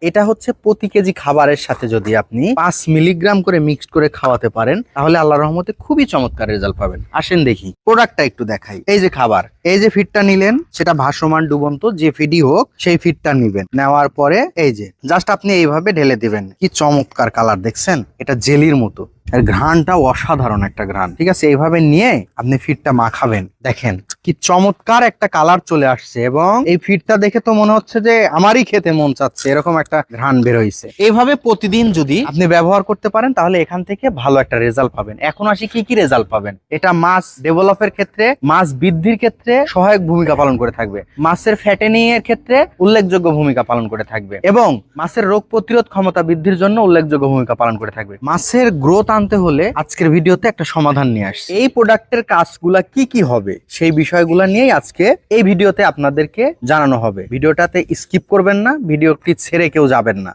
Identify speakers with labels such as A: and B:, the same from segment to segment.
A: এটা হচ্ছে প্রতি কেজি খাবারের সাথে যদি আপনি পাঁচ মিলিগ্রাম করে মিক্সড করে খাওয়াতে পারেন, তাহলে আল্লাহ রহমতে খুবই চমৎকার রেজাল্ট পাবেন। আসেন দেখি। প্রোডাক্টটা একটু দেখাই। এই যে খাবার, এই যে ফিডটা নিলেন, সেটা ভাসমান ডুবন্ত, যে ফিডই হোক, সেই ফিডটা নিবেন। নেওয়ার পরে এই যে জাস্ট আপনি এইভাবে ঢেলে দিবেন। কি চমৎকার কালার দেখছেন? এটা জেলির মতো। এর ঘ্রাণটা অসাধারণ একটা ঘ্রাণ। ঠিক আছে, এইভাবে নিয়ে আপনি ফিডটা মাখাবেন। দেখেন কি চমৎকার একটা কালার চলে আসছে এবং এই ফিডটা দেখে তো মনে হচ্ছে যে আমারই খেতে মন চাচ্ছে, এরকম একটা ঘ্রাণ বের হয়েছে। এইভাবে প্রতিদিন যদি আপনি ব্যবহার করতে পারেন, তাহলে এখান থেকে ভালো একটা রেজাল্ট পাবেন। এখন আসি কি কি রেজাল্ট পাবেন? এটা মাছ ডেভেলপের ক্ষেত্রে, মাছ বৃদ্ধির ক্ষেত্রে সহায়ক ভূমিকা পালন করে থাকবে। মাছের ফ্যাটেনিং এর ক্ষেত্রে উল্লেখযোগ্য ভূমিকা পালন করে থাকবে এবং মাছের রোগ প্রতিরোধ ক্ষমতা বৃদ্ধির জন্য উল্লেখযোগ্য ভূমিকা পালন করে থাকবে। মাছের গ্রোথ আনতে হলে আজকের ভিডিওতে একটা সমাধান নিয়ে আসছে। এই প্রোডাক্টের কাজগুলা কি কি হবে? সেই বিষয়গুলো নিয়েই আজকে এই ভিডিওতে আপনাদেরকে জানানো হবে। ভিডিওটাতে স্কিপ করবেন না, ভিডিওটি ছেড়ে কেউ যাবেন না।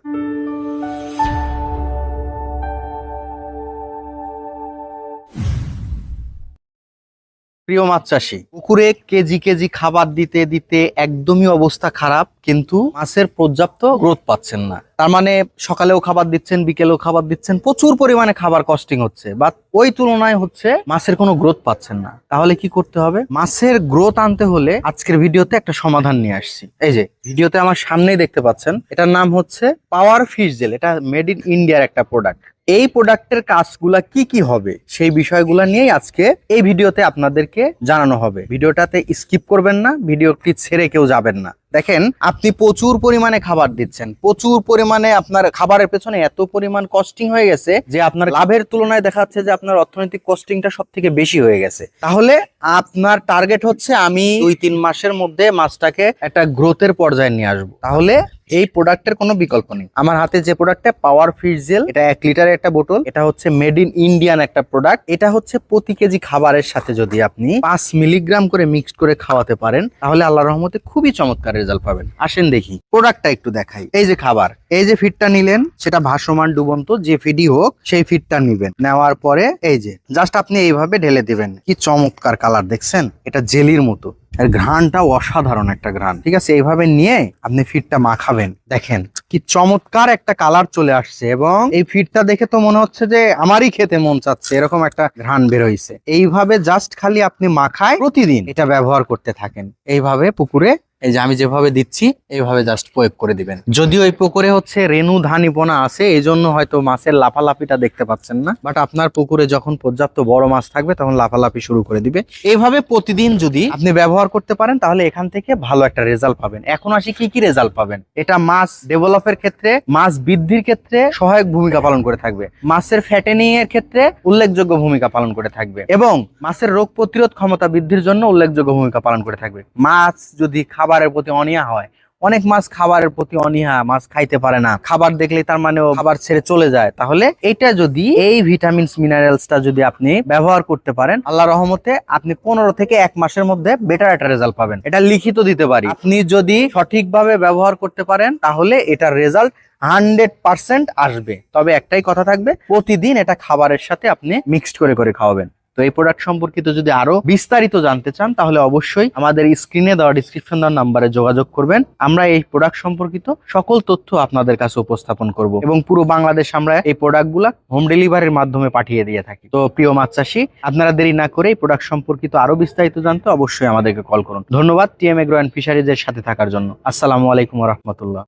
A: প্রিয় মাছ চাষি, পুকুরে কেজি কেজি খাবার দিতে দিতে একদমই অবস্থা খারাপ, কিন্তু মাছের পর্যাপ্ত গ্রোথ পাচ্ছেন না। তার মানে সকালেও খাবার দিচ্ছেন, বিকেলেও খাবার দিচ্ছেন, প্রচুর পরিমাণে খাবার কস্টিং হচ্ছে। বা ওই তুলনায় হচ্ছে মাছের কোনো গ্রোথ পাচ্ছেন না। তাহলে কি করতে হবে? মাছের গ্রোথ আনতে হলে আজকের ভিডিওতে একটা সমাধান নিয়ে আসছি। এই যে, ভিডিওতে আমার সামনেই দেখতে পাচ্ছেন, এটার নাম হচ্ছে পাওয়ার ফিশ জেল এটা মেড ইন ইন্ডিয়ার একটা প্রোডাক্ট এই প্রোডাক্টের কাজগুলা কি কি হবে? সেই বিষয়গুলা নিয়েই আজকে এই ভিডিওতে আপনাদেরকে জানানো হবে। ভিডিওটাতে স্কিপ করবেন না, ভিডিওটি ছেড়ে কেউ যাবেন না। দেখেন আপনি প্রচুর পরিমাণে খাবার দিচ্ছেন। প্রচুর পরিমাণে আপনার খাবারের পেছনে এত পরিমাণ কস্টিং হয়ে গেছে যে আপনার লাভের তুলনায় দেখা যাচ্ছে যে আপনার অর্থনৈতিক কস্টিংটা সব থেকে বেশি হয়ে গেছে। তাহলে আপনার টার্গেট হচ্ছে আমি দুই, তিন মাসের মধ্যে মাছটাকে একটা গ্রোথের পর্যায়ে নিয়ে আসব। তাহলে এই প্রোডাক্টের কোনো বিকল্প নেই। আমার হাতে যে প্রোডাক্টটা পাওয়ার ফিশ জেল এটা এক লিটারের একটা বোতল এটা হচ্ছে মেড ইন ইন্ডিয়ান একটা প্রোডাক্ট এটা হচ্ছে প্রতি কেজি খাবারের সাথে যদি আপনি পাঁচ মিলিগ্রাম করে মিক্সড করে খাওয়াতে পারেন, তাহলে আল্লাহ রহমতে খুবই চমৎকার রেজাল্ট পাবেন। আসেন দেখি প্রোডাক্টটা একটু দেখাই। এই যে খাবার এই যে ফিডটা নিলেন, সেটা ভাসমান ডুবন্ত, যে ফিডই হোক, সেই ফিডটা নিবেন। নেওয়ার পরে এই যে জাস্ট আপনি এইভাবে ঢেলে দিবেন। কি চমৎকার কালার দেখছেন? এটা জেলির মতো। এর ঘ্রাণটা অসাধারণ একটা ঘ্রাণ। ঠিক আছে, এইভাবে নিয়ে আপনি ফিডটা মাখাবেন। দেখেন, কি চমৎকার একটা কালার চলে আসছে এবং এই ফিডটা দেখে তো মনে হচ্ছে যে আমারই খেতে মন চাচ্ছে, এরকম একটা ঘ্রাণ বের হয়েছে এইভাবে জাস্ট খালি আপনি মাখায় প্রতিদিন এটা ব্যবহার করতে থাকেন। এইভাবে পুকুরে এই যে আমি যেভাবে দিচ্ছি, এইভাবে জাস্ট প্রয়োগ করে দিবেন। যদিও এই পুকুরে হচ্ছে রেণু ধানিপনা আছে এই জন্য হয়তো মাছের লাফালাফিটা দেখতে পাচ্ছেন না। বাট আপনার পুকুরে যখন পর্যাপ্ত বড় মাছ থাকবে, তখন লাফালাফি শুরু করে দিবে। এইভাবে প্রতিদিন যদি আপনি ব্যবহার করতে পারেন, তাহলে এখান থেকে ভালো একটা রেজাল্ট পাবেন। এখন আসি কি কি রেজাল্ট পাবেন? এটা মাছ ডেভেলপের ক্ষেত্রে, মাছ বৃদ্ধির ক্ষেত্রে সহায়ক ভূমিকা পালন করে থাকবে। মাছের ফ্যাটেনিং এর ক্ষেত্রে উল্লেখযোগ্য ভূমিকা পালন করে থাকবে। এবং মাছের রোগ প্রতিরোধ ক্ষমতা বৃদ্ধির জন্য উল্লেখযোগ্য ভূমিকা পালন করে থাকবে। মাছ যদি খাবারের প্রতি অনীহা হয়। অনেক মাছ খাবারের প্রতি অনীহা, মাছ খাইতে পারে না। খাবার দেখলে তার মানে খাবার ছেড়ে চলে যায়। তাহলে এটা যদি এই ভিটামিনস, মিনারেলসটা যদি আপনি ব্যবহার করতে পারেন আল্লাহ রহমতে আপনি পনেরো থেকে এক মাসের মধ্যে বেটার একটা রেজাল্ট পাবেন। এটা লিখিত দিতে পারি। আপনি যদি সঠিকভাবে ব্যবহার করতে পারেন, তাহলে এটার রেজাল্ট হান্ড্রেড পার্সেন্ট আসবে। তবে একটাই কথা থাকবে, প্রতিদিন এটা খাবারের সাথে আপনি মিক্সড করে করে খাওয়াবেন। তো এই প্রোডাক্ট সম্পর্কিত যদি আরও বিস্তারিত জানতে চান, তাহলে অবশ্যই আমাদের স্ক্রিনে দেওয়া ডিসক্রিপশন দেওয়ার নাম্বারে যোগাযোগ করবেন। আমরা এই প্রোডাক্ট সম্পর্কিত সকল তথ্য আপনাদের কাছে উপস্থাপন করব এবং পুরো বাংলাদেশ আমরা এই প্রোডাক্টগুলা হোম ডেলিভারির মাধ্যমে পাঠিয়ে দিয়ে থাকি। তো প্রিয় মাছ চাষি, আপনারা দেরি না করে এই প্রোডাক্ট সম্পর্কিত আরও বিস্তারিত জানতে অবশ্যই আমাদেরকে কল করুন। ধন্যবাদ টিএম এগ্রো অ্যান্ড ফিশারিজের সাথে থাকার জন্য। আসসালামু আলাইকুম রহমতুল্লাহ।